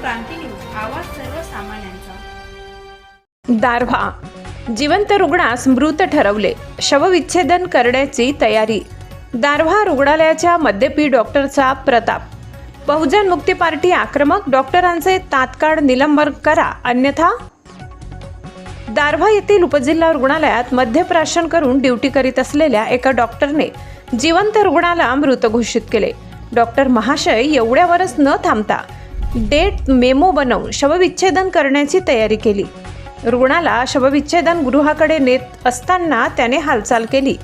क्रांती news आवाज सर्वसामान्यांचा दारव्हा. जिवंत रुग्णास मृत ठरवले. शवविच्छेदन करण्याची तयारी. दारव्हा रुग्णालयाच्या मद्यपी डॉक्टरचा प्रताप. बहुजन मुक्ती पार्टी आक्रमक. डॉक्टरांचे तात्काळ निलंबन करा. अन्यथा दारव्हा येथील उपजिल्हा रुग्णालयात मध्यप्राशन करून ड्युटी करीत असलेल्या एका डॉक्टरने जिवंत रुग्णाला मृत घोषित केले. डॉक्टर महाशय एवढ्यावरच न थांबता डेट मेमो बनवून शवविच्छेदन करण्याची तयारी केली. रुग्णाला शवविच्छेदन गृहाकडे नेत असताना त्याने हालचाल केली.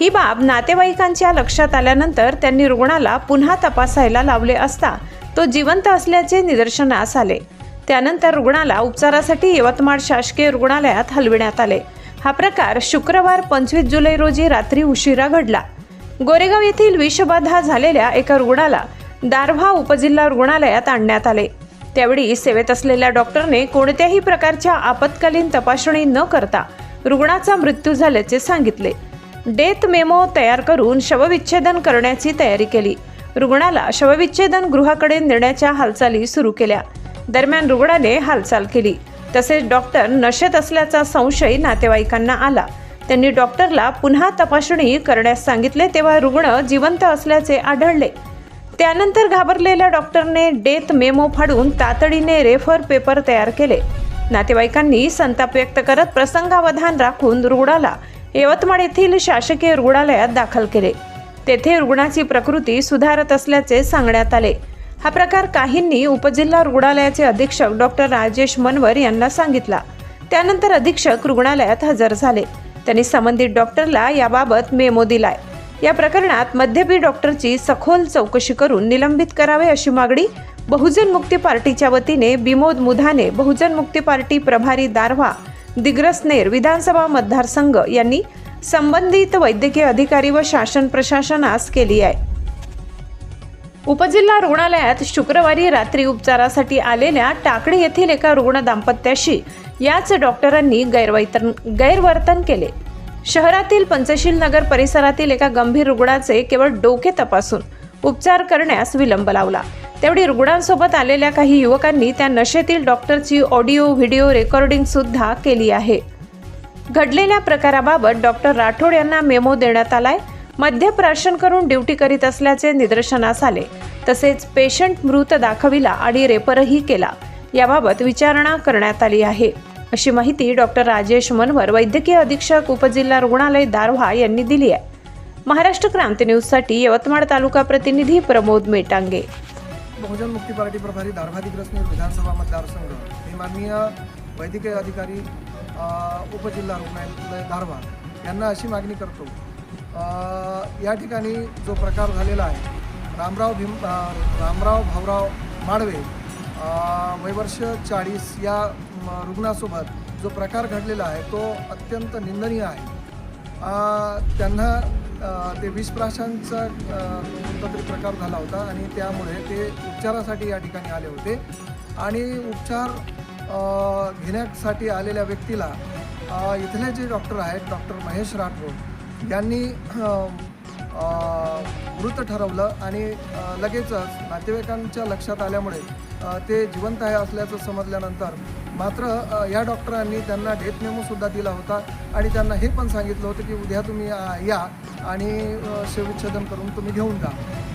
ही बाब नातेवाईकांच्या लक्षात आल्यानंतर त्यांनी रुग्णाला पुन्हा तपासायला लावले असता तो जिवंत असल्याचे निदर्शनास आले. त्यानंतर रुग्णाला उपचारासाठी यवतमाळ शासकीय रुग्णालयात हलविण्यात आले. हा प्रकार शुक्रवार पंचवीस जुलै रोजी रात्री उशिरा घडला. गोरेगाव येथील विषबाधा झालेल्या एका रुग्णाला दारव्हा उपजिल्हा रुग्णालयात आणण्यात आले. त्यावेळी सेवेत असलेल्या डॉक्टरने कोणत्याही प्रकारच्या आपत्कालीन तपासणी न करता रुग्णाचा मृत्यू झाल्याचे सांगितले. डेथ मेमो तयार करून शवविच्छेदन करण्याची तयारी केली. रुग्णाला शवविच्छेदन गृहाकडे नेण्याच्या हालचाली सुरू केल्या. दरम्यान रुग्णाने हालचाल केली. तसेच डॉक्टर नशेत असल्याचा संशय नातेवाईकांना आला. त्यांनी डॉक्टरला पुन्हा तपासणी करण्यास सांगितले तेव्हा रुग्ण जिवंत असल्याचे आढळले. त्यानंतर घाबरलेल्या डॉक्टरने डेथ मेमो फाडून तातडीने रेफर पेपर तयार केले. नातेवाईकांनी संताप व्यक्त करत प्रसंगावधान राखून रुग्णाला यवतमाळ येथील शासकीय रुग्णालयात दाखल केले. तेथे रुग्णाची प्रकृती सुधारत असल्याचे सांगण्यात आले. हा प्रकार काहींनी उपजिल्हा रुग्णालयाचे अधीक्षक डॉक्टर राजेश मनवर यांना सांगितला. त्यानंतर अधीक्षक रुग्णालयात हजर झाले. त्यांनी संबंधित डॉक्टरला याबाबत मेमो दिलाय. या प्रकरणात मध्यपी डॉक्टरची सखोल चौकशी करून निलंबित करावे अशी मागणी बहुजन मुक्ती पार्टीच्या वतीने बिमोद मुधाने बहुजन मुक्ती पार्टी प्रभारी दारव्हा दिग्रसनेर विधानसभा मतदारसंघ यांनी संबंधित वैद्यकीय अधिकारी व शासन प्रशासनास केली आहे. उपजिल्हा रुग्णालयात शुक्रवारी रात्री उपचारासाठी आलेल्या टाकळी येथील एका रुग्ण दाम्पत्याशी याच डॉक्टरांनी गैरवर्तन गैरवर्तन केले. शहरातील पंचशील नगर परिसरातील एका गंभीर रुग्णाचे केवळ डोके तपासून उपचार करण्यास विलंब लावला. तेवढी रुग्णांसोबत आलेल्या काही युवकांनी त्या नशेतील डॉक्टरची ऑडिओ व्हिडिओ रेकॉर्डिंग सुद्धा केली आहे. घडलेल्या प्रकाराबाबत डॉक्टर राठोड यांना मेमो देण्यात आलाय. मद्यप्राशन करून ड्युटी करीत असल्याचे निदर्शनास आले. तसेच पेशंट मृत दाखविला आणि रेपरही केला. याबाबत विचारणा करण्यात आली आहे. अशी माहिती डॉक्टर राजेश मनवर वैद्यकीय अधीक्षक उपजिल्हा रुग्णालय दारव्हा यांनी दिली आहे. महाराष्ट्र क्रांती न्यूजसाठी यवतमाळ तालुका प्रतिनिधी प्रमोद मेटांगे. बहुजन मुक्ती पार्टी प्रभारी दारभादिग्रस्त विधानसभा मतदारसंघ. हे माननीय वैद्यकीय अधिकारी उपजिल्हा रुग्णालय दारव्हा यांना अशी मागणी करतो. या ठिकाणी जो प्रकार झालेला आहे रामराव भीम रामराव भाऊराव माडवे वयवर्ष चाळीस या म, रुग्णासोबत जो प्रकार घडलेला आहे तो अत्यंत निंदनीय आहे. त्यांना ते विषप्राशांचा कोणता तरी प्रकार झाला होता आणि त्यामुळे ते उपचारासाठी या ठिकाणी आले होते. आणि उपचार घेण्यासाठी आलेल्या व्यक्तीला इथले जे डॉक्टर आहेत डॉक्टर महेश राठोड यांनी मृत ठरवलं आणि लगेचच नातेवाईकांच्या लक्षात आल्यामुळे ते जिवंत आहे असल्याचं समजल्यानंतर मात्र या डॉक्टरांनी त्यांना डेथ मेमोसुद्धा दिला होता आणि त्यांना हे पण सांगितलं होतं की उद्या तुम्ही या आणि अ, शवविच्छेदन करून तुम्ही घेऊन जा.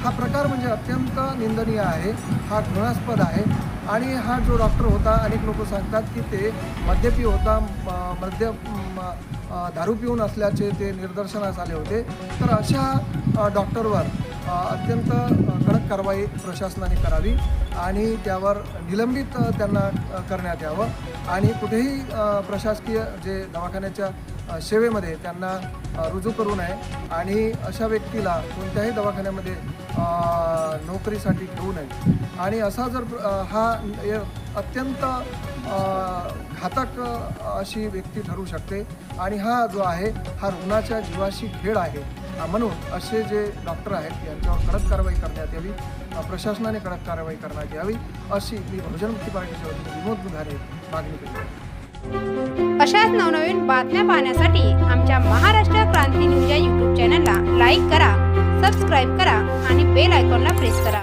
हा प्रकार म्हणजे अत्यंत निंदनीय आहे हा घृणास्पद आहे आणि हा जो डॉक्टर होता अनेक लोक सांगतात की ते मद्यपी होता म- मद्य दारू पिऊन असल्याचे ते निदर्शनास आले होते. तर अशा डॉक्टरवर अत्यंत कडक कारवाई प्रशासनाने करावी आणि त्यावर निलंबित त्यांना करण्यात यावं. आणि कुठेही प्रशासकीय जे दवाखान्याच्या सेवेमध्ये त्यांना रुजू करू नये आणि अशा व्यक्तीला कोणत्याही दवाखान्यामध्ये नोकरीसाठी ठेवू नये. आणि असा जर हा अत्यंत घातक अशी व्यक्ती ठरू शकते. आणि हा जो आहे हा रुग्णाच्या जीवाशी खेळ आहे. म्हणून असे जे डॉक्टर आहेत यांच्यावर कडक कारवाई करण्यात यावी प्रशासनाने कडक कारवाई करण्यात यावी अशी मी बहुजन मुक्ती पार्टीच्या वतीने विनोद बुधारे मागणी केली अशाच नवनवीन बातम्या पाहण्यासाठी आमच्या महाराष्ट्र क्रांती न्यूज या यूट्यूब चॅनलला लाईक करा सबस्क्राईब करा आणि बेल आयकॉनला प्रेस करा.